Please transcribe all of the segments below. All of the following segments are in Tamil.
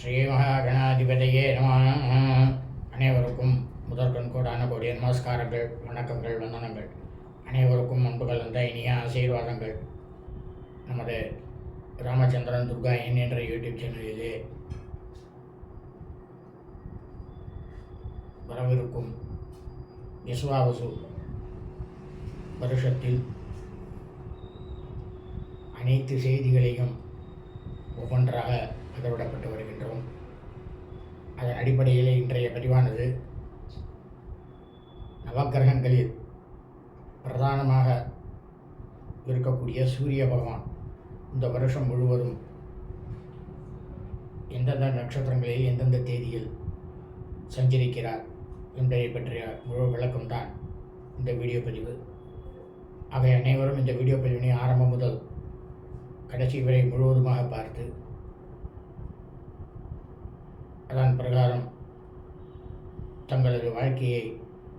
ஸ்ரீமகாகணாதிபதியே நம. அனைவருக்கும் முதற்கண் கூடான கோடிய நமஸ்காரங்கள் வணக்கங்கள் வந்தனங்கள். அனைவருக்கும் அன்பு கலந்த இனிய ஆசீர்வாதங்கள். நமது ராமச்சந்திரன் துர்கா என் என்ற யூடியூப் சேனலிலே வரவிருக்கும் விஸ்வாவசு வருஷத்தில் அனைத்து செய்திகளையும் ஒவ்வொன்றாக பதிவிடப்பட்டு வருகின்றோம். அதன் அடிப்படையில் இன்றைய பதிவானது நவக்கிரகங்களில் பிரதானமாக இருக்கக்கூடிய சூரிய பகவான் இந்த வருஷம் முழுவதும் எந்தெந்த நட்சத்திரங்களில் எந்தெந்த தேதியில் சஞ்சரிக்கிறார் என்பதை பற்றிய முழு விளக்கம்தான் இந்த வீடியோ பதிவு. ஆக அனைவரும் இந்த வீடியோ பதிவினை ஆரம்பம் முதல் கடைசி வரை முழுவதுமாக பார்த்து அதன் பிரகாரம் தங்களது வாழ்க்கையை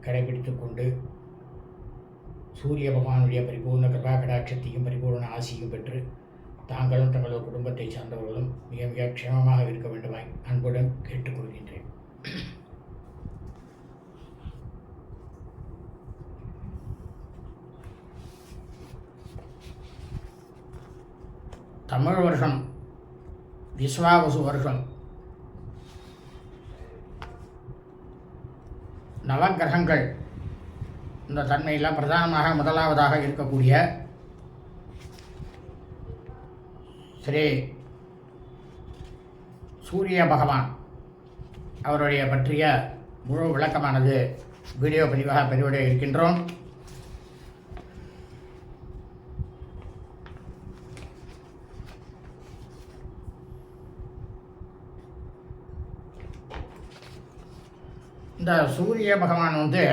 கடைபிடித்து கொண்டு சூரிய பகவானுடைய பரிபூர்ண கிருபா கடாட்சத்தையும் பரிபூர்ண ஆசியும் பெற்று தாங்களும் தங்களது குடும்பத்தை சார்ந்தவர்களும் மிக மிக க்ஷேமமாக இருக்க வேண்டுமாய் அன்புடன் கேட்டுக்கொள்கின்றேன் தமிழ் வருஷம் விஸ்வாவசு வருஷம் நவக்கிரகங்கள். இந்த தன்மையில் பிரதானமாக முதலாவதாக இருக்கக்கூடிய ஸ்ரீ சூரிய பகவான் அவருடைய பற்றிய முழு விளக்கமானது வீடியோ பதிவாக பதிவிட இருக்கின்றோம். இந்த சூரிய பகவான் வந்து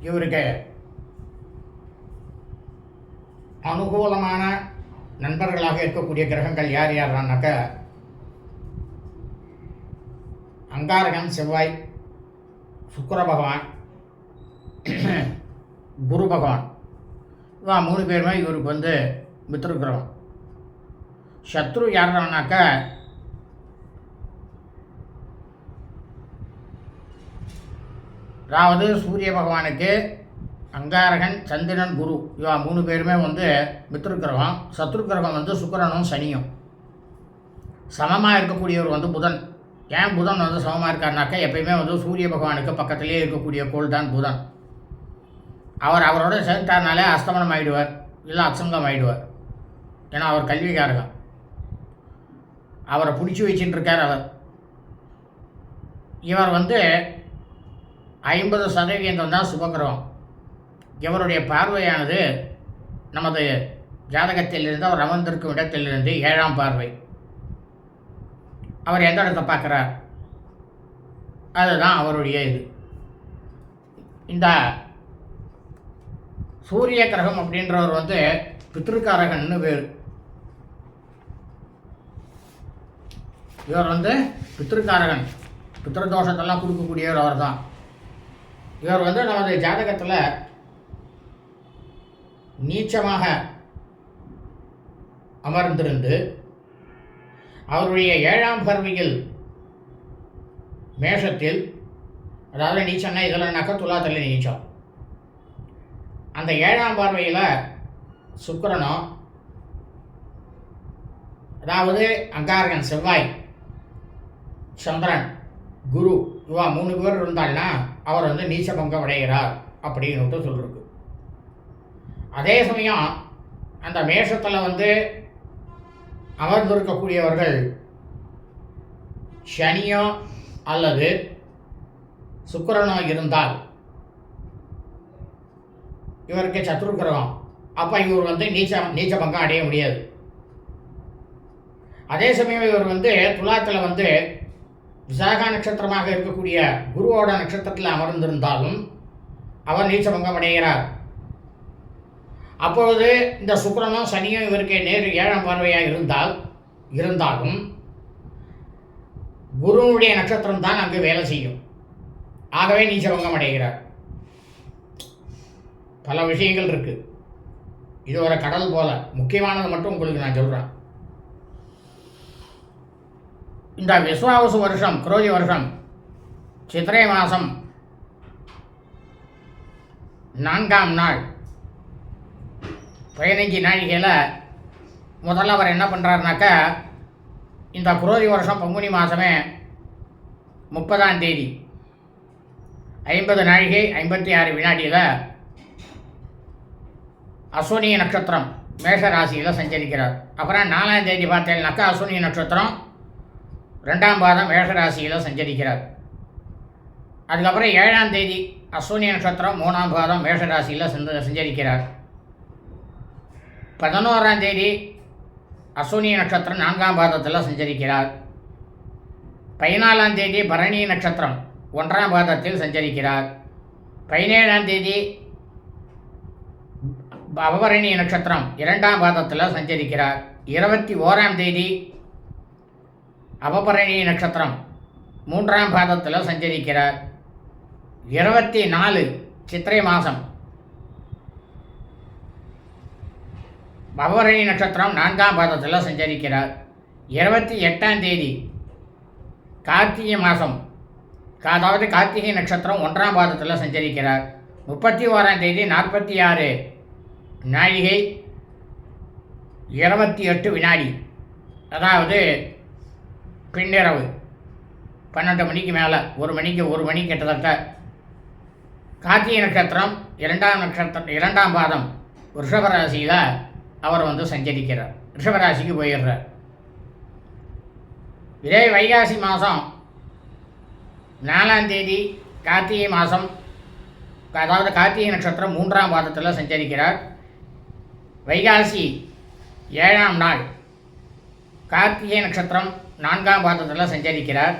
இவருக்கு அனுகூலமான நண்பர்களாக இருக்கக்கூடிய கிரகங்கள் யார் யாருனாக்க அங்காரகன் செவ்வாய் சுக்கர பகவான் குரு பகவான். இவா மூணு பேருமே இவருக்கு வந்து மித்திரு கிரகம் சத்ரு யாருனாக்கா அதாவது சூரிய பகவானுக்கு அங்காரகன் சந்திரன் குரு இவா மூணு பேருமே வந்து மித்ருக்கிரகம் கிரகம். வந்து சுக்கிரனும் சனியும். சமமாக இருக்கக்கூடியவர் வந்து புதன். ஏன் புதன் வந்து சமமாக இருக்காருனாக்கா எப்பயுமே வந்து சூரிய பகவானுக்கு பக்கத்திலே இருக்கக்கூடிய கோள் தான் புதன். அவர் அவரோட சேர்த்தாருனாலே அஸ்தமனம் ஆகிடுவார் இல்லை அசங்கம் ஆகிடுவார் ஏன்னா அவர் கல்விக்காரகம். அவரை பிடிச்சி வச்சுட்டு இருக்கார் அவர். இவர் வந்து ஐம்பது சதவீதம் தான் சுபகிரகம் இவருடைய பார்வையானது நமது ஜாதகத்திலிருந்து அவர் அமர்ந்திருக்கும் இடத்திலிருந்து ஏழாம் பார்வை. அவர் எந்த இடத்தை பார்க்குறார்? அதுதான் அவருடைய இது. இந்த சூரிய கிரகம் அப்படின்றவர் வந்து பித்திருக்காரகன்னு பேர். இவர் வந்து பித்திருக்காரகன். பித்திருதோஷத்தெல்லாம் கொடுக்கக்கூடியவர் அவர் தான் இவர் வந்து நமது ஜாதகத்தில் நீச்சமாக அமர்ந்திருந்து அவருடைய ஏழாம் பருவியில் மேஷத்தில் அதாவது நீச்சம்னா இதெல்லாம்னாக்கா துலாத்தல்லி நீச்சம் அந்த ஏழாம் பார்வையில் சுக்கிரனோ அதாவது அங்காரகன் செவ்வாய் சந்திரன் குரு இவா மூணு பேர் இருந்தாள்னா அவர் வந்து நீச்ச பங்கம் அடைகிறார் அப்படின்னு சொல்லிருக்கு. அதே சமயம் அந்த மேஷத்தில் வந்து அமர்ந்திருக்கக்கூடியவர்கள் சனியோ அல்லது சுக்கரனோ இருந்தால் இவருக்கு சத்ரு கிரகம். அப்போ இவர் வந்து நீச்ச நீச்ச பங்கம் அடைய முடியாது. அதே சமயம் இவர் வந்து துலாத்தில் வந்து விசாகா நட்சத்திரமாக இருக்கக்கூடிய குருவோட நட்சத்திரத்தில் அமர்ந்திருந்தாலும் அவர் நீச்சபங்கம் அடைகிறார் அப்பொழுது இந்த சுக்கரனும் சனியும் இவருக்கு நேரு ஏழாம் பார்வையாக இருந்தால் இருந்தாலும் குருவுடைய நட்சத்திரம் தான் அங்கு வேலை செய்யும். ஆகவே நீச்சபங்கம் அடைகிறார் பல விஷயங்கள் இருக்குது இது ஒரு கடல் போல. முக்கியமானது மட்டும் உங்களுக்கு நான் சொல்கிறேன் இந்த விஸ்வாவசு வருஷம் குரோதி வருஷம் சித்திரை மாதம் நான்காம் நாள். பதினைஞ்சு நாழிகையில் முதல்ல அவர் என்ன பண்ணுறாருனாக்கா இந்த குரோதி வருஷம் பங்குனி மாதமே முப்பதாம் தேதி. ஐம்பது நாழிகை ஐம்பத்தி ஆறு வினாடியில் அஸ்வினி நட்சத்திரம் மேஷ ராசியில் சஞ்சரிக்கிறார். அப்புறம் நாலாம் தேதி பார்த்தேன்னாக்கா அஸ்வினி நட்சத்திரம் ரெண்டாம் பாதம் மேஷராசியில் சஞ்சரிக்கிறார். அதுக்கப்புறம் ஏழாம் தேதி அஸ்வினி நட்சத்திரம் மூணாம் பாதம் மேஷராசியில் சென்று சஞ்சரிக்கிறார். பதினோராம் தேதி அஸ்வினி நட்சத்திரம் நான்காம் பாதத்தில் சஞ்சரிக்கிறார். பதினாலாம் தேதி பரணி நட்சத்திரம் ஒன்றாம் பாதத்தில் சஞ்சரிக்கிறார். பதினேழாம் தேதி அபபரணி நட்சத்திரம் இரண்டாம் பாதத்தில் சஞ்சரிக்கிறார். இருபத்தி ஓராம் தேதி அபபரணி நட்சத்திரம் மூன்றாம் பாதத்தில் சஞ்சரிக்கிறார். இருபத்தி நாலு சித்திரை மாதம் பவபரணி நட்சத்திரம் நான்காம் பாதத்தில் சஞ்சரிக்கிறார். இருபத்தி எட்டாம் தேதி கார்த்திகை மாதம் அதாவது கார்த்திகை நட்சத்திரம் ஒன்றாம் பாதத்தில் சஞ்சரிக்கிறார். முப்பத்தி ஓராம் தேதி நாற்பத்தி ஆறு நாழிகை இருபத்தி எட்டு வினாடி. அதாவது பின்னிரவு. பன்னெண்டு மணிக்கு மேலே ஒரு மணிக்கு ஒரு மணி கிட்டத்தட்ட. கார்த்திகை நட்சத்திரம் இரண்டாம் நட்சத்திரம் இரண்டாம் பாதம் ரிஷபராசியில் அவர் வந்து சஞ்சரிக்கிறார். ரிஷபராசிக்கு போயிடுறார். இதே வைகாசி மாதம் நாலாம் தேதி கார்த்திகை மாதம் அதாவது கார்த்திகை நட்சத்திரம் மூன்றாம் பாதத்தில் சஞ்சரிக்கிறார். வைகாசி ஏழாம் நாள் கார்த்திகை நட்சத்திரம் நான்காம் பாதத்தில் சஞ்சரிக்கிறார்.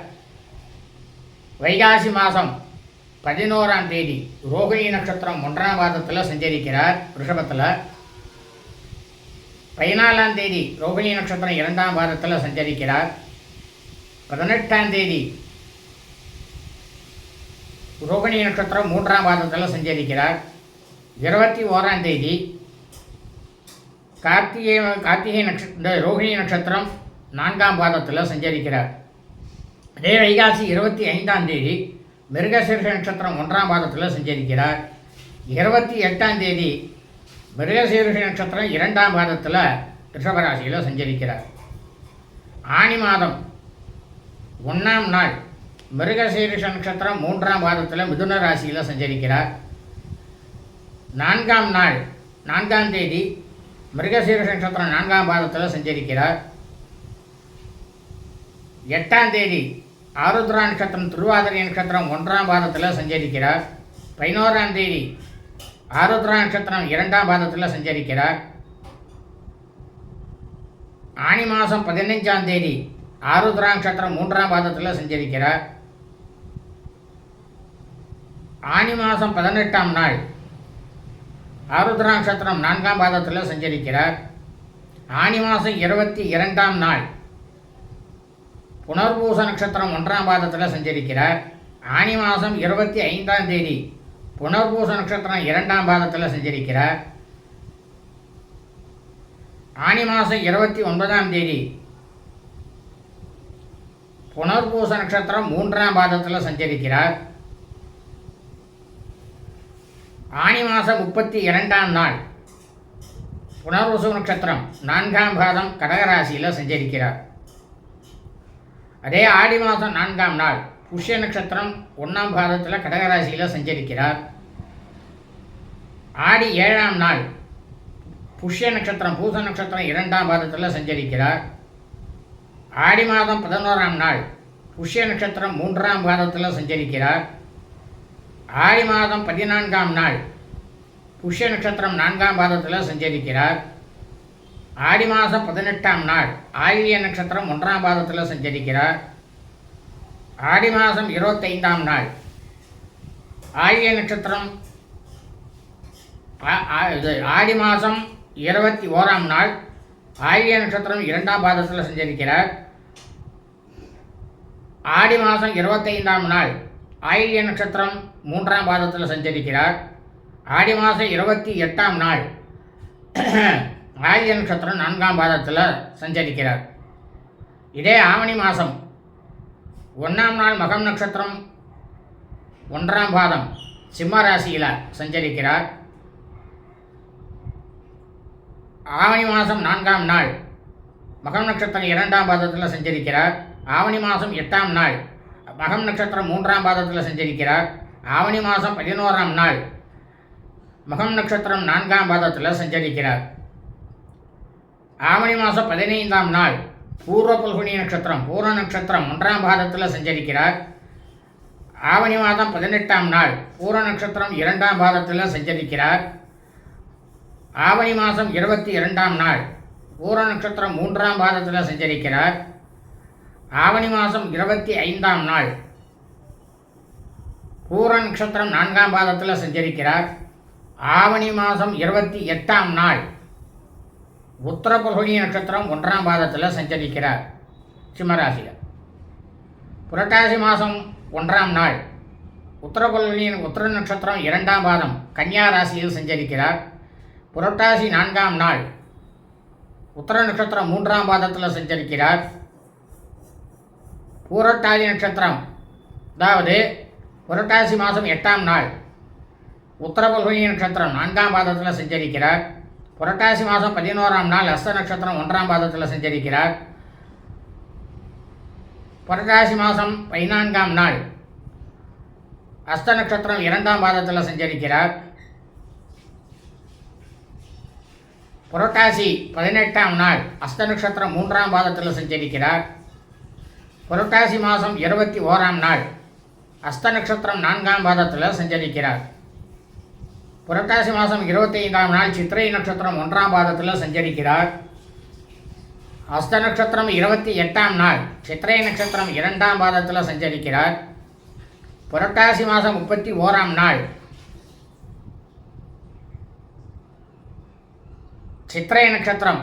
வைகாசி மாதம் பதினோராம் தேதி ரோகிணி நட்சத்திரம் ஒன்றாம் பாதத்தில் சஞ்சரிக்கிறார் ரிஷபத்தில். பதினாலாம் தேதி ரோகிணி நட்சத்திரம் இரண்டாம் பாதத்தில் சஞ்சரிக்கிறார். பதினெட்டாம் தேதி ரோகிணி நட்சத்திரம் மூன்றாம் பாதத்தில் சஞ்சரிக்கிறார். இருபத்தி ஓராம் தேதி கார்த்திகை கார்த்திகை நட்ச இந்த ரோகிணி நட்சத்திரம் நான்காம் பாதத்தில் சஞ்சரிக்கிறார். அதே வைகாசி இருபத்தி ஐந்தாம் தேதி மிருகசீர்ஷ நட்சத்திரம் ஒன்றாம் பாதத்தில் சஞ்சரிக்கிறார். இருபத்தி எட்டாம் தேதி மிருகசீர்ஷ நட்சத்திரம் இரண்டாம் பாதத்தில் ரிஷபராசியில் சஞ்சரிக்கிறார். ஆனி மாதம் ஒன்றாம் நாள் மிருகசீரிஷ நட்சத்திரம் மூன்றாம் பாதத்தில் மிதுன ராசியில் சஞ்சரிக்கிறார். நான்காம் நாள் நான்காம் தேதி மிருகசீரிஷ நட்சத்திரம் நான்காம் பாதத்தில் சஞ்சரிக்கிறார். எட்டாம் தேதி ஆருத்ரா நட்சத்திரம் திருவாதிரை நட்சத்திரம் ஒன்றாம் பாதத்தில் சஞ்சரிக்கிறார். பதினோராம் தேதி ஆருத்ரா நட்சத்திரம் இரண்டாம் பாதத்தில் சஞ்சரிக்கிறார். ஆனி மாதம் பதினைஞ்சாம் தேதி ஆருத்ரா நட்சத்திரம் மூன்றாம் பாதத்தில் சஞ்சரிக்கிறார். ஆனி மாதம் பதினெட்டாம் நாள் ஆருத்ரா நட்சத்திரம் நான்காம் பாதத்தில் சஞ்சரிக்கிறார். ஆனி மாதம் இருபத்தி இரண்டாம் நாள் புனர்பூச நட்சத்திரம் ஒன்றாம் பாதத்தில் சஞ்சரிக்கிறார். ஆனி மாதம் இருபத்தி ஐந்தாம் தேதி புனர்பூச நட்சத்திரம் இரண்டாம் பாதத்தில் சஞ்சரிக்கிறார். ஆனி மாதம் இருபத்தி ஒன்பதாம் தேதி புனர்பூச நட்சத்திரம் மூன்றாம் பாதத்தில் சஞ்சரிக்கிறார். ஆனி மாதம் முப்பத்தி இரண்டாம் நாள் புனர்வசு நட்சத்திரம் நான்காம் பாதம் கடகராசியில் சஞ்சரிக்கிறார். அதே ஆடி மாதம் நான்காம் நாள் புஷ்ய நட்சத்திரம் ஒன்றாம் பாதத்தில் கடகராசியில் சஞ்சரிக்கிறார். ஆடி ஏழாம் நாள் புஷ்ய நட்சத்திரம் பூச நட்சத்திரம் இரண்டாம் பாதத்தில் சஞ்சரிக்கிறார். ஆடி மாதம் பதினோராம் நாள் புஷ்ய நட்சத்திரம் மூன்றாம் பாதத்தில் சஞ்சரிக்கிறார். ஆடி மாதம் பதினான்காம் நாள் புஷ்ய நட்சத்திரம் நான்காம் பாதத்தில் சஞ்சரிக்கிறார். ஆடி மாதம் பதினெட்டாம் நாள் ஆயிலிய நட்சத்திரம் ஒன்றாம் பாதத்தில் சஞ்சரிக்கிறார். ஆடி மாதம் இருபத்தைந்தாம் நாள் ஆயிலிய நட்சத்திரம் இது ஆடி மாதம் இருபத்தி ஓராம் நாள் ஆயிலிய நட்சத்திரம் இரண்டாம் பாதத்தில் சஞ்சரிக்கிறார். ஆடி மாதம் இருபத்தைந்தாம் நாள் ஆயிலிய நட்சத்திரம் மூன்றாம் பாதத்தில் சஞ்சரிக்கிறார். ஆடி மாதம் இருபத்தி எட்டாம் நாள் ஆயிலிய நட்சத்திரம் நான்காம் பாதத்தில் சஞ்சரிக்கிறார். இதே ஆவணி மாதம் ஒன்றாம் நாள் மகம் நட்சத்திரம் ஒன்றாம் பாதம் சிம்ம ராசியில் சஞ்சரிக்கிறார். ஆவணி மாதம் நான்காம் நாள் மகம் நட்சத்திரம் இரண்டாம் பாதத்தில் சஞ்சரிக்கிறார். ஆவணி மாதம் எட்டாம் நாள் மகம் நட்சத்திரம் மூன்றாம் பாதத்தில் சஞ்சரிக்கிறார். ஆவணி மாதம் பதினோராம் நாள் மகம் நட்சத்திரம் நான்காம் பாதத்தில் சஞ்சரிக்கிறார். ஆவணி மாதம் பதினைந்தாம் நாள் பூர்வ பல்குனி நட்சத்திரம் பூர்ண நட்சத்திரம் ஒன்றாம் பாதத்தில் சஞ்சரிக்கிறார். ஆவணி மாதம் பதினெட்டாம் நாள் பூர நட்சத்திரம் இரண்டாம் பாதத்தில் சஞ்சரிக்கிறார். ஆவணி மாதம் இருபத்தி இரண்டாம் நாள் பூர நட்சத்திரம் மூன்றாம் பாதத்தில் சஞ்சரிக்கிறார். ஆவணி மாதம் இருபத்தி ஐந்தாம் நாள் பூர நட்சத்திரம் நான்காம் பாதத்தில் சஞ்சரிக்கிறார். ஆவணி மாதம் இருபத்தி எட்டாம் நாள் உத்தரபகுனி நட்சத்திரம் ஒன்றாம் பாதத்தில் சஞ்சரிக்கிறார். சிம்மராசியில். புரட்டாசி மாதம் ஒன்றாம் நாள். உத்தரபல்குனியின் உத்தர நட்சத்திரம் இரண்டாம் பாதம் கன்னியா ராசியில் சஞ்சரிக்கிறார். புரட்டாசி நான்காம் நாள். உத்தர நட்சத்திரம் மூன்றாம் பாதத்தில் சஞ்சரிக்கிறார். பூரட்டாதி நட்சத்திரம். அதாவது புரட்டாசி மாதம் எட்டாம் நாள். உத்தரபல்குனி நட்சத்திரம் நான்காம் பாதத்தில் சஞ்சரிக்கிறார். புரட்டாசி மாதம் பதினோராம் நாள் அஸ்த நட்சத்திரம் ஒன்றாம் பாதத்தில் சஞ்சரிக்கிறார். புரட்டாசி மாதம் பதினான்காம் நாள் அஸ்த நட்சத்திரம் இரண்டாம் பாதத்தில் சஞ்சரிக்கிறார். புரட்டாசி பதினெட்டாம் நாள் அஸ்த நட்சத்திரம் மூன்றாம் பாதத்தில் சஞ்சரிக்கிறார். புரட்டாசி மாதம் இருபத்தி ஓராம் நாள் அஸ்த நட்சத்திரம் நான்காம் பாதத்தில் சஞ்சரிக்கிறார். புரட்டாசி மாதம் இருபத்தைந்தாம் நாள் சித்திரை நட்சத்திரம் ஒன்றாம் பாதத்தில் சஞ்சரிக்கிறார். அஸ்த நட்சத்திரம் இருபத்தி எட்டாம் நாள் சித்திரை நட்சத்திரம் இரண்டாம் பாதத்தில் சஞ்சரிக்கிறார். புரட்டாசி மாதம் முப்பத்தி ஓராம் நாள் சித்திரை நட்சத்திரம்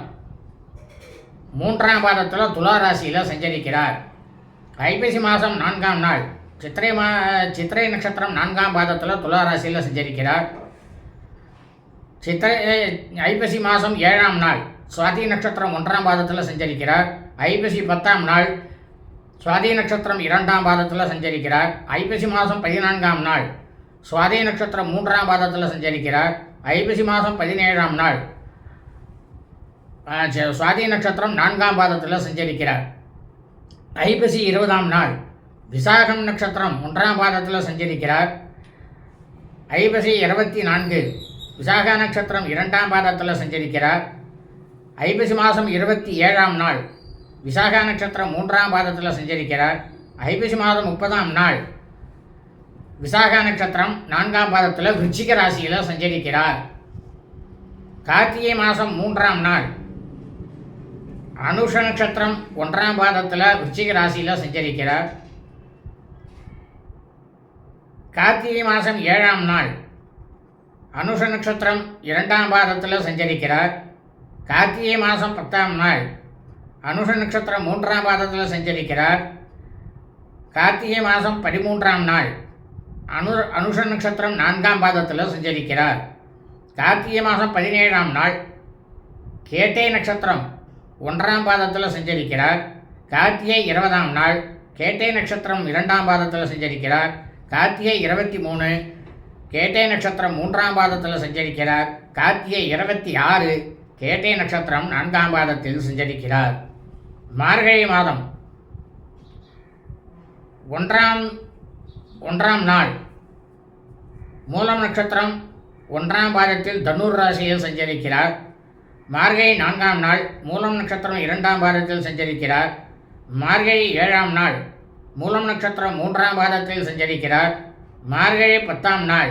மூன்றாம் பாதத்தில் துலா ராசியில் சஞ்சரிக்கிறார். ஐப்பசி மாதம் நான்காம் நாள் சித்திரை மா சித்திரை நட்சத்திரம் நான்காம் பாதத்தில் துலா ராசியில் சஞ்சரிக்கிறார். சித்திரை ஐப்பசி மாதம் ஏழாம் நாள். சுவாதி நட்சத்திரம் ஒன்றாம் பாதத்தில் சஞ்சரிக்கிறார். ஐப்பசி பத்தாம் நாள் சுவாதி நட்சத்திரம் இரண்டாம் பாதத்தில் சஞ்சரிக்கிறார். ஐப்பசி மாதம் பதினான்காம் நாள் சுவாதி நட்சத்திரம் மூன்றாம் பாதத்தில் சஞ்சரிக்கிறார். ஐப்பசி மாதம் பதினேழாம் நாள் சுவாதி நட்சத்திரம் நான்காம் பாதத்தில் சஞ்சரிக்கிறார். ஐப்பசி இருபதாம் நாள் விசாகம் நட்சத்திரம் ஒன்றாம் பாதத்தில் சஞ்சரிக்கிறார். ஐப்பசி இருபத்தி நான்கு விசாக நட்சத்திரம் இரண்டாம் பாதத்தில் சஞ்சரிக்கிறார். ஐப்பசி மாதம் இருபத்தி ஏழாம் நாள். விசாக நட்சத்திரம் மூன்றாம் பாதத்தில் சஞ்சரிக்கிறார். ஐப்பசி மாதம் முப்பதாம் நாள். விசாக நட்சத்திரம் நான்காம் பாதத்தில் விருச்சிக ராசியில் சஞ்சரிக்கிறார். கார்த்திகை மாதம் மூன்றாம் நாள். அனுஷ நட்சத்திரம் ஒன்றாம் பாதத்தில் விருச்சிக ராசியில் சஞ்சரிக்கிறார். கார்த்திகை மாதம் ஏழாம் நாள். அனுஷ நட்சத்திரம் இரண்டாம் பாதத்தில் சஞ்சரிக்கிறார். கார்த்திகை மாதம் பத்தாம் நாள். அனுஷ நட்சத்திரம் மூன்றாம் பாதத்தில் சஞ்சரிக்கிறார். கார்த்திகை மாதம் பதிமூன்றாம் நாள். அனு அனுஷ நட்சத்திரம் நான்காம் பாதத்தில் சஞ்சரிக்கிறார். கார்த்திகை மாதம் பதினேழாம் நாள். கேட்டை நட்சத்திரம் ஒன்றாம் பாதத்தில் சஞ்சரிக்கிறார். கார்த்திகை இருபதாம் நாள். கேட்டை நட்சத்திரம் இரண்டாம் பாதத்தில் சஞ்சரிக்கிறார். கார்த்திகை இருபத்தி மூணு கேட்டை நட்சத்திரம் மூன்றாம் பாதத்தில் சஞ்சரிக்கிறார். கார்த்திகை இருபத்தி ஆறு கேட்டை நட்சத்திரம் நான்காம் பாதத்தில் சஞ்சரிக்கிறார். மார்கழி மாதம் ஒன்றாம் ஒன்றாம் நாள் மூலம் நட்சத்திரம் ஒன்றாம் பாதத்தில் தனுர் ராசியில் சஞ்சரிக்கிறார். மார்கழி நான்காம் நாள் மூலம் நட்சத்திரம் இரண்டாம் பாதத்தில் சஞ்சரிக்கிறார். மார்கழி ஏழாம் நாள் மூலம் நட்சத்திரம் மூன்றாம் பாதத்தில் சஞ்சரிக்கிறார். மார்கழி பத்தாம் நாள்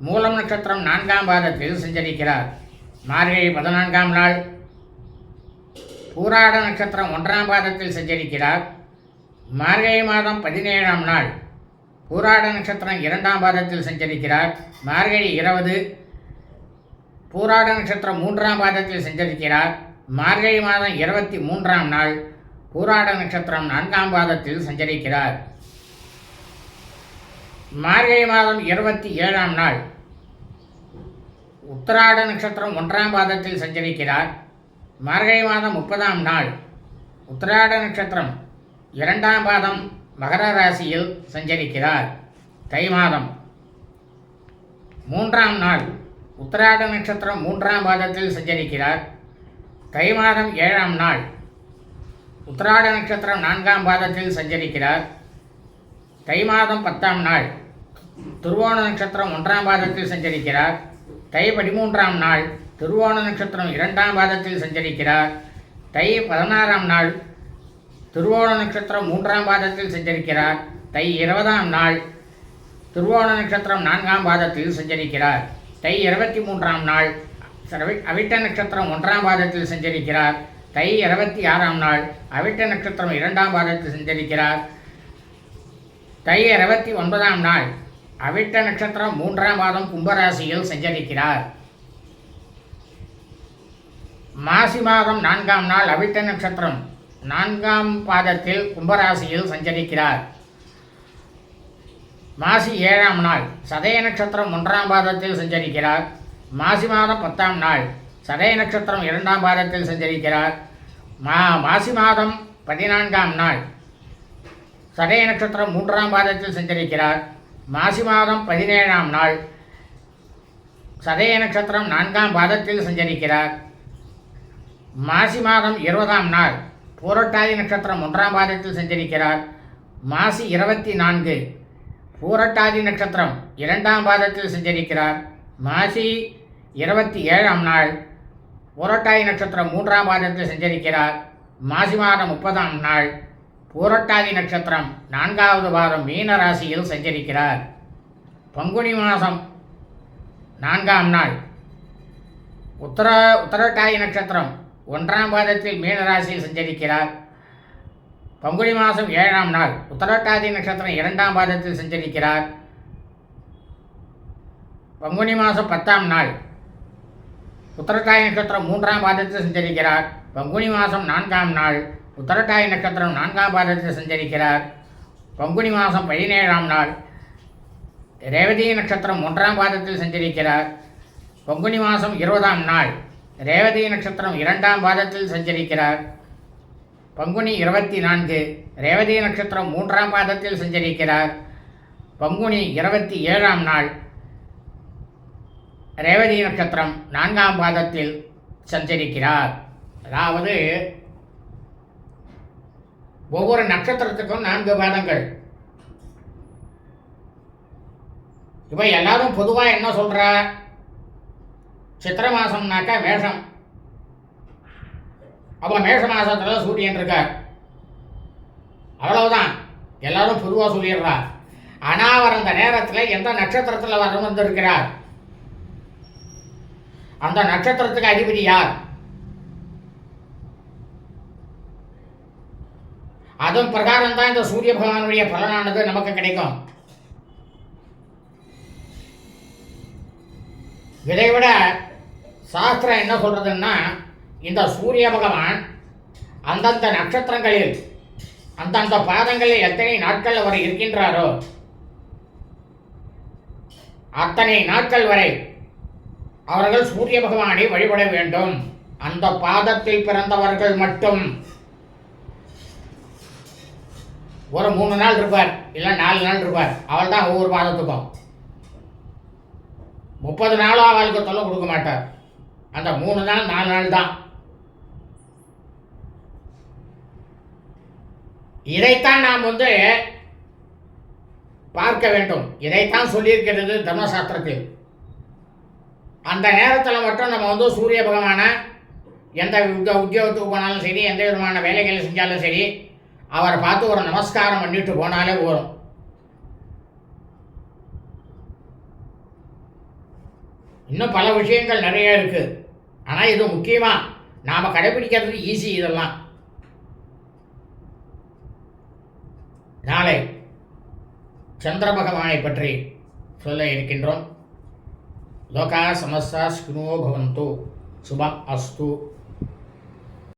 மூலம் நட்சத்திரம் நான்காம் பாதத்தில் சஞ்சரிக்கிறார். மார்கழி பதினான்காம் நாள் பூராட நட்சத்திரம் ஒன்றாம் பாதத்தில் சஞ்சரிக்கிறார். மார்கழி மாதம் பதினேழாம் நாள் பூராட நட்சத்திரம் இரண்டாம் பாதத்தில் சஞ்சரிக்கிறார். மார்கழி இருபது பூராட நட்சத்திரம் மூன்றாம் பாதத்தில் சஞ்சரிக்கிறார். மார்கழி மாதம் இருபத்தி மூன்றாம் நாள் பூராட நட்சத்திரம் நான்காம் பாதத்தில் சஞ்சரிக்கிறார். மார்கழி மாதம் இருபத்தி ஏழாம் நாள். உத்தராட நட்சத்திரம் ஒன்றாம் பாதத்தில் சஞ்சரிக்கிறார். மார்கழி மாதம் முப்பதாம் நாள். உத்தராட நட்சத்திரம் இரண்டாம் பாதம் மகர ராசியில் சஞ்சரிக்கிறார். தை மாதம் மூன்றாம் நாள். உத்தராட நட்சத்திரம் மூன்றாம் பாதத்தில் சஞ்சரிக்கிறார். தை மாதம் ஏழாம் நாள். உத்தராட நட்சத்திரம் நான்காம் பாதத்தில் சஞ்சரிக்கிறார். தை மாதம் பத்தாம் நாள். திருவோண நட்சத்திரம் ஒன்றாம் பாதத்தில் சஞ்சரிக்கிறார். தை பதிமூன்றாம் நாள் திருவோண நட்சத்திரம் இரண்டாம் பாதத்தில் சஞ்சரிக்கிறார். தை பதினாறாம் நாள் திருவோண நட்சத்திரம் மூன்றாம் பாதத்தில் சஞ்சரிக்கிறார். தை இருபதாம் நாள் திருவோண நட்சத்திரம் நான்காம் பாதத்தில் சஞ்சரிக்கிறார். தை இருபத்தி மூன்றாம் நாள் அவிட்ட நட்சத்திரம் ஒன்றாம் பாதத்தில் சஞ்சரிக்கிறார். தை இருபத்தி ஆறாம் நாள் அவிட்ட நட்சத்திரம் இரண்டாம் பாதத்தில் சஞ்சரிக்கிறார். தை இருபத்தி ஒன்பதாம் நாள். அவிட்ட நட்சத்திரம் மூன்றாம் மாதம் கும்பராசியில் சஞ்சரிக்கிறார். மாசி மாதம் நான்காம் நாள் அவிட்ட நட்சத்திரம் நான்காம் பாதத்தில் கும்பராசியில் சஞ்சரிக்கிறார். மாசி ஏழாம் நாள் சதய நட்சத்திரம் ஒன்றாம் பாதத்தில் சஞ்சரிக்கிறார். மாசி மாதம் பத்தாம் நாள் சதய நட்சத்திரம் இரண்டாம் பாதத்தில் சஞ்சரிக்கிறார். மா மாசி மாதம் பதினான்காம் நாள் சதய நட்சத்திரம் மூன்றாம் பாதத்தில் சஞ்சரிக்கிறார். மாசி மாதம் பதினேழாம் நாள். சதய நட்சத்திரம் நான்காம் பாதத்தில் சஞ்சரிக்கிறார். மாசி மாதம் இருபதாம் நாள். பூரட்டாதி நட்சத்திரம் ஒன்றாம் பாதத்தில் சஞ்சரிக்கிறார். மாசி இருபத்தி நான்கு. பூரட்டாதி நட்சத்திரம் இரண்டாம் பாதத்தில் சஞ்சரிக்கிறார். மாசி இருபத்தி ஏழாம் நாள். பூரட்டாதி நட்சத்திரம் மூன்றாம் பாதத்தில் சஞ்சரிக்கிறார். மாசி மாதம் முப்பதாம் நாள். பூரட்டாதி நட்சத்திரம் நான்காவது பாதம் மீன ராசியில் சஞ்சரிக்கிறார். பங்குனி மாதம் நான்காம் நாள். உத்தர உத்தரட்டாதி நட்சத்திரம் ஒன்றாம் பாதத்தில் மீன ராசியில் சஞ்சரிக்கிறார். பங்குனி மாதம் ஏழாம் நாள் உத்தரட்டாதி நட்சத்திரம் இரண்டாம் பாதத்தில் சஞ்சரிக்கிறார். பங்குனி மாதம் பத்தாம் நாள் உத்தரட்டாதி நட்சத்திரம் மூன்றாம் பாதத்தில் சஞ்சரிக்கிறார். பங்குனி மாதம் நான்காம் நாள் உத்தரட்டாதி நட்சத்திரம் நான்காம் பாதத்தில் சஞ்சரிக்கிறார். பங்குனி மாதம் பதினேழாம் நாள். ரேவதி நட்சத்திரம் ஒன்றாம் பாதத்தில் சஞ்சரிக்கிறார். பங்குனி மாதம் இருபதாம் நாள். ரேவதி நட்சத்திரம் இரண்டாம் பாதத்தில் சஞ்சரிக்கிறார். பங்குனி இருபத்தி நான்கு. ரேவதி நட்சத்திரம் மூன்றாம் பாதத்தில் சஞ்சரிக்கிறார். பங்குனி இருபத்தி ஏழாம் நாள். ரேவதி நட்சத்திரம் நான்காம் பாதத்தில் சஞ்சரிக்கிறார். அதாவது ஒவ்வொரு நட்சத்திரத்துக்கும் நான்கு பாதங்கள் இப்போ எல்லாரும் பொதுவாக என்ன சொல்கிறா சித்திர மாதம்னாக்கா மேஷம். அப்போ மேஷ மாதத்தில் சூரியன் இருக்கார். அவ்வளவுதான். எல்லாரும் பொதுவாக சொல்லிடுறா. ஆனால் அவர் அந்த நேரத்தில் எந்த நட்சத்திரத்தில் வர வந்திருக்கிறார்? அந்த நட்சத்திரத்துக்கு அதிபதி யார்? அதன் பிரகாரம் தான் இந்த சூரிய பகவானுடைய பலனானது நமக்கு கிடைக்கும். இதை விட சாஸ்திரம் என்ன சொல்றதுன்னா இந்த சூரிய பகவான் அந்தந்த நட்சத்திரங்களில் அந்தந்த பாதங்களில் எத்தனை நாட்கள் அவர் இருக்கின்றாரோ அத்தனை நாட்கள் வரை அவர்கள் சூரிய பகவானை வழிபட வேண்டும். அந்த பாதத்தில் பிறந்தவர்கள் மட்டும். ஒரு மூணு நாள் இருப்பார் இல்லை நாலு நாள் இருப்பார். அவள் தான் ஒவ்வொரு பாதத்துக்கும் முப்பது நாளும் அவளுக்கு தொல்லை கொடுக்க மாட்டார். அந்த மூணு நாள் நாலு நாள் தான். இதைத்தான் நாம் வந்து பார்க்க வேண்டும். இதைத்தான் சொல்லியிருக்கிறது தர்மசாஸ்திரத்தில். அந்த நேரத்தில் மட்டும் நம்ம வந்து சூரிய பகவானை எந்த உத்தியோகத்துக்கு போனாலும் சரி எந்த விதமான வேலைகளை செஞ்சாலும் சரி அவரை பார்த்து ஒரு நமஸ்காரம் பண்ணிட்டு போனாலே போதும். இன்னும் பல விஷயங்கள் நிறைய இருக்கு. ஆனால் இது முக்கியமாக நாம் கடைபிடிக்கிறது ஈஸி இதெல்லாம். நாளை சந்திர பகவானை பற்றி சொல்ல இருக்கின்றோம். லோகா சமஸ்தா ஸ்னோ பவந்து. சுபம் அஸ்து.